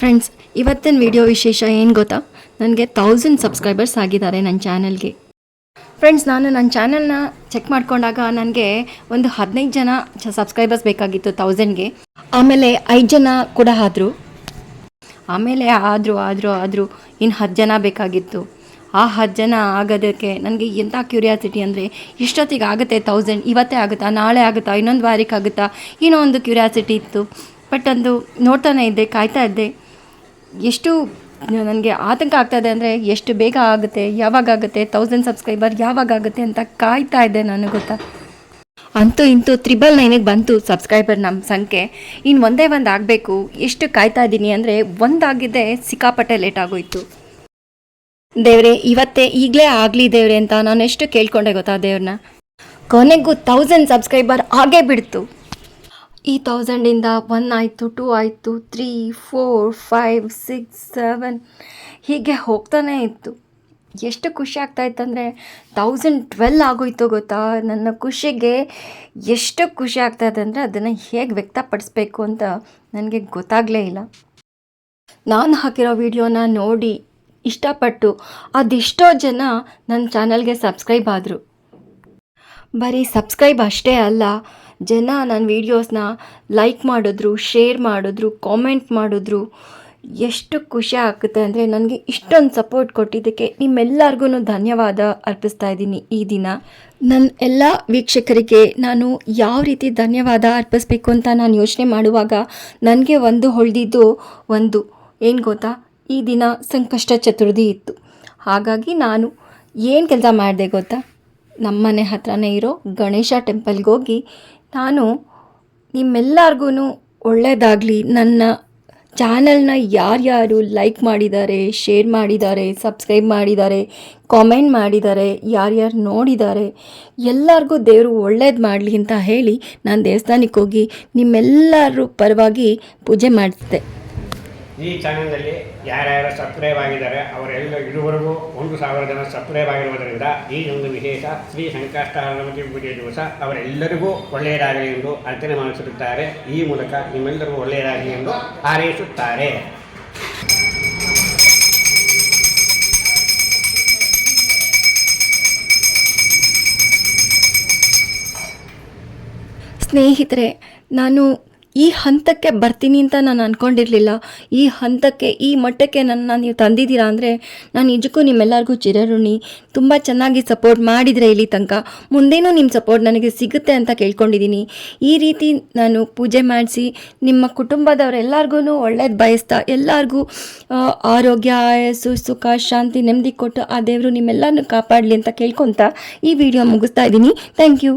Friends ಇವತ್ತಿನ video ವಿಶೇಷ ಏನು ಗೊತ್ತಾ? ನನಗೆ ತೌಸಂಡ್ ಸಬ್ಸ್ಕ್ರೈಬರ್ಸ್ ಆಗಿದ್ದಾರೆ ನನ್ನ ಚಾನಲ್ಗೆ ಫ್ರೆಂಡ್ಸ್ ನಾನು ನನ್ನ ಚಾನಲ್ನ ಚೆಕ್ ಮಾಡ್ಕೊಂಡಾಗ ನನಗೆ ಒಂದು ಹದಿನೈದು ಜನ ಸಬ್ಸ್ಕ್ರೈಬರ್ಸ್ ಬೇಕಾಗಿತ್ತು ತೌಸಂಡ್ಗೆ ಆಮೇಲೆ ಐದು ಜನ ಕೂಡ ಆದರು. ಆಮೇಲೆ ಆದರೂ ಆದರೂ ಆದರೂ ಇನ್ನು ಹತ್ತು ಜನ ಬೇಕಾಗಿತ್ತು. ಆ ಹತ್ತು ಜನ ಆಗೋದಕ್ಕೆ ನನಗೆ ಎಂಥ ಕ್ಯೂರಿಯಾಸಿಟಿ ಅಂದರೆ ಇಷ್ಟೊತ್ತಿಗೆ ಆಗುತ್ತೆ ತೌಸಂಡ್ ಇವತ್ತೇ ಆಗುತ್ತಾ, ನಾಳೆ ಆಗುತ್ತಾ, ಇನ್ನೊಂದು ವಾರಕ್ಕೆ ಆಗುತ್ತಾ, ಏನೋ ಒಂದು ಕ್ಯೂರಿಯಾಸಿಟಿ ಇತ್ತು. ಬಟ್ ಅಂದು ನೋಡ್ತಾನೆ ಇದ್ದೆ, ಕಾಯ್ತಾ ಇದ್ದೆ. ಎಷ್ಟು ನನಗೆ ಆತಂಕ ಆಗ್ತಾಯಿದೆ ಅಂದರೆ ಎಷ್ಟು ಬೇಗ ಆಗುತ್ತೆ, ಯಾವಾಗ ಆಗುತ್ತೆ ತೌಸಂಡ್ ಸಬ್ಸ್ಕ್ರೈಬರ್ ಯಾವಾಗ ಆಗುತ್ತೆ ಅಂತ ಕಾಯ್ತಾ ಇದ್ದೆ ನನಗೆ ಗೊತ್ತಾ? ಅಂತೂ ಇಂತೂ ತ್ರಿಬಲ್ ನೈನಿಗೆ ಬಂತು ಸಬ್ಸ್ಕ್ರೈಬರ್ ನಮ್ಮ ಸಂಖ್ಯೆ. ಇನ್ನು ಒಂದೇ ಒಂದು ಆಗಬೇಕು, ಎಷ್ಟು ಕಾಯ್ತಾ ಇದ್ದೀನಿ ಅಂದರೆ ಒಂದಾಗಿದ್ದೆ ಸಿಕ್ಕಾಪಟ್ಟೆ ಲೇಟ್ ಆಗೋಯ್ತು. ದೇವ್ರೆ, ಇವತ್ತೇ ಈಗಲೇ ಆಗಲಿ ದೇವ್ರೆ ಅಂತ ನಾನು ಎಷ್ಟು ಕೇಳ್ಕೊಂಡೆ ಗೊತ್ತಾ ದೇವ್ರನ್ನ? ಕೊನೆಗೂ ತೌಸಂಡ್ ಸಬ್ಸ್ಕ್ರೈಬರ್ ಆಗೇ ಬಿಡ್ತು. ಈ ತೌಸಂಡಿಂದ ಒನ್ ಆಯಿತು ಟೂ ಆಯಿತು three four five six seven ಹೀಗೆ ಹೋಗ್ತಾನೇ ಇತ್ತು. ಎಷ್ಟು ಖುಷಿ ಆಗ್ತಾಯಿತ್ತಂದರೆ ತೌಸಂಡ್ ಟ್ವೆಲ್ ಆಗೋಯ್ತು ಗೊತ್ತಾ? ನನ್ನ ಖುಷಿಗೆ ಎಷ್ಟು ಖುಷಿ ಆಗ್ತಾ ಇದೆ ಅಂದರೆ ಅದನ್ನು ಹೇಗೆ ವ್ಯಕ್ತಪಡಿಸ್ಬೇಕು ಅಂತ ನನಗೆ ಗೊತ್ತಾಗಲೇ ಇಲ್ಲ. ನಾನು ಹಾಕಿರೋ ವಿಡಿಯೋನ ನೋಡಿ ಇಷ್ಟಪಟ್ಟು ಅದೆಷ್ಟೋ ಜನ ನನ್ನ ಚಾನಲ್ಗೆ ಸಬ್ಸ್ಕ್ರೈಬ್ ಆದರು. ಬರೀ ಸಬ್ಸ್ಕ್ರೈಬ್ ಅಷ್ಟೇ ಅಲ್ಲ ಜನ ನನ್ನ ವೀಡಿಯೋಸ್ನ ಲೈಕ್ ಮಾಡಿದ್ರು ಶೇರ್ ಮಾಡಿದ್ರು ಕಾಮೆಂಟ್ ಮಾಡಿದ್ರು. ಎಷ್ಟು ಖುಷಿ ಆಗುತ್ತೆ ಅಂದರೆ ನನಗೆ ಇಷ್ಟೊಂದು ಸಪೋರ್ಟ್ ಕೊಟ್ಟಿದ್ದಕ್ಕೆ ನಿಮ್ಮೆಲ್ಲರಿಗೂ ಧನ್ಯವಾದ ಅರ್ಪಿಸ್ತಾ ಇದ್ದೀನಿ ಈ ದಿನ. ನನ್ನ ಎಲ್ಲ ವೀಕ್ಷಕರಿಗೆ ನಾನು ಯಾವ ರೀತಿ ಧನ್ಯವಾದ ಅರ್ಪಿಸ್ಬೇಕು ಅಂತ ನಾನು ಯೋಚನೆ ಮಾಡುವಾಗ ನನಗೆ ಒಂದು ಹೊಳೆದಿದ್ದು ಒಂದು. ಏನು ಗೊತ್ತಾ? ಈ ದಿನ ಸಂಕಷ್ಟ ಚತುರ್ಥಿ ಇತ್ತು. ಹಾಗಾಗಿ ನಾನು ಏನು ಕೆಲಸ ಮಾಡಿದೆ ಗೊತ್ತಾ? ನಮ್ಮನೆ ಹತ್ರನೇ ಇರೋ ಗಣೇಶ ಟೆಂಪಲ್ಗೆ ಹೋಗಿ ನಾನು ನಿಮ್ಮೆಲ್ಲರಿಗೂ ಒಳ್ಳೆಯದಾಗಲಿ ನನ್ನ ಚಾನಲ್ನ ಯಾರ್ಯಾರು ಲೈಕ್ ಮಾಡಿದ್ದಾರೆ, ಶೇರ್ ಮಾಡಿದ್ದಾರೆ, ಸಬ್ಸ್ಕ್ರೈಬ್ ಮಾಡಿದ್ದಾರೆ, ಕಾಮೆಂಟ್ ಮಾಡಿದ್ದಾರೆ, ಯಾರ್ಯಾರು ನೋಡಿದ್ದಾರೆ, ಎಲ್ಲರಿಗೂ ದೇವರು ಒಳ್ಳೇದು ಮಾಡಲಿ ಅಂತ ಹೇಳಿ ನಾನು ದೇವಸ್ಥಾನಕ್ಕೆ ಹೋಗಿ ನಿಮ್ಮೆಲ್ಲರ ಪರವಾಗಿ ಪೂಜೆ ಮಾಡಿಸಿದೆ ಈ ಚಾನಲ್ನಲ್ಲಿ ಯಾರ್ಯಾರು ಸಬ್ಸ್ಕ್ರೈಬ್ ಆಗಿದ್ದಾರೆ, ಅವರೆಲ್ಲ ಇದುವರೆಗೂ ಒಂದು ಸಾವಿರ ಜನ ಸಬ್ಸ್ಕ್ರೈಬ್ ಆಗಿರುವುದರಿಂದ ಈ ಒಂದು ವಿಶೇಷ ಶ್ರೀ ಸಂಕಷ್ಟಹರಣಮತಿ ಪೂಜೆ ದಿವಸ ಅವರೆಲ್ಲರಿಗೂ ಒಳ್ಳೆಯದಾಗಲಿ ಎಂದು ಅರ್ಚನೆ ಮಾಡಿಸುತ್ತಾರೆ. ಈ ಮೂಲಕ ನಿಮ್ಮೆಲ್ಲರಿಗೂ ಒಳ್ಳೆಯದಾಗಲಿ ಎಂದು ಹಾರೈಸುತ್ತಾರೆ. ಸ್ನೇಹಿತರೆ, ನಾನು ಈ ಹಂತಕ್ಕೆ ಬರ್ತೀನಿ ಅಂತ ನಾನು ಅಂದ್ಕೊಂಡಿರಲಿಲ್ಲ ಈ ಹಂತಕ್ಕೆ, ಈ ಮಟ್ಟಕ್ಕೆ ನನ್ನ ನೀವು ತಂದಿದ್ದೀರಾ ಅಂದರೆ ನಾನು ನಿಜಕ್ಕೂ ನಿಮ್ಮೆಲ್ಲರಿಗೂ ಚಿರಋಣಿ. ತುಂಬ ಚೆನ್ನಾಗಿ ಸಪೋರ್ಟ್ ಮಾಡಿದರೆ ಇಲ್ಲಿ ತನಕ. ಮುಂದೇನೂ ನಿಮ್ಮ ಸಪೋರ್ಟ್ ನನಗೆ ಸಿಗುತ್ತೆ ಅಂತ ಕೇಳ್ಕೊಂಡಿದ್ದೀನಿ. ಈ ರೀತಿ ನಾನು ಪೂಜೆ ಮಾಡಿಸಿ ನಿಮ್ಮ ಕುಟುಂಬದವರೆಲ್ಲರಿಗೂ ಒಳ್ಳೇದು ಬಯಸ್ತಾ, ಎಲ್ಲರಿಗೂ ಆರೋಗ್ಯ, ಆಯಸ್ಸು, ಸುಖ, ಶಾಂತಿ, ನೆಮ್ಮದಿ ಕೊಟ್ಟು ಆ ದೇವರು ನಿಮ್ಮೆಲ್ಲರನ್ನು ಕಾಪಾಡಲಿ ಅಂತ ಕೇಳ್ಕೊತಾ ಈ ವಿಡಿಯೋ ಮುಗಿಸ್ತಾ ಇದ್ದೀನಿ. Thank you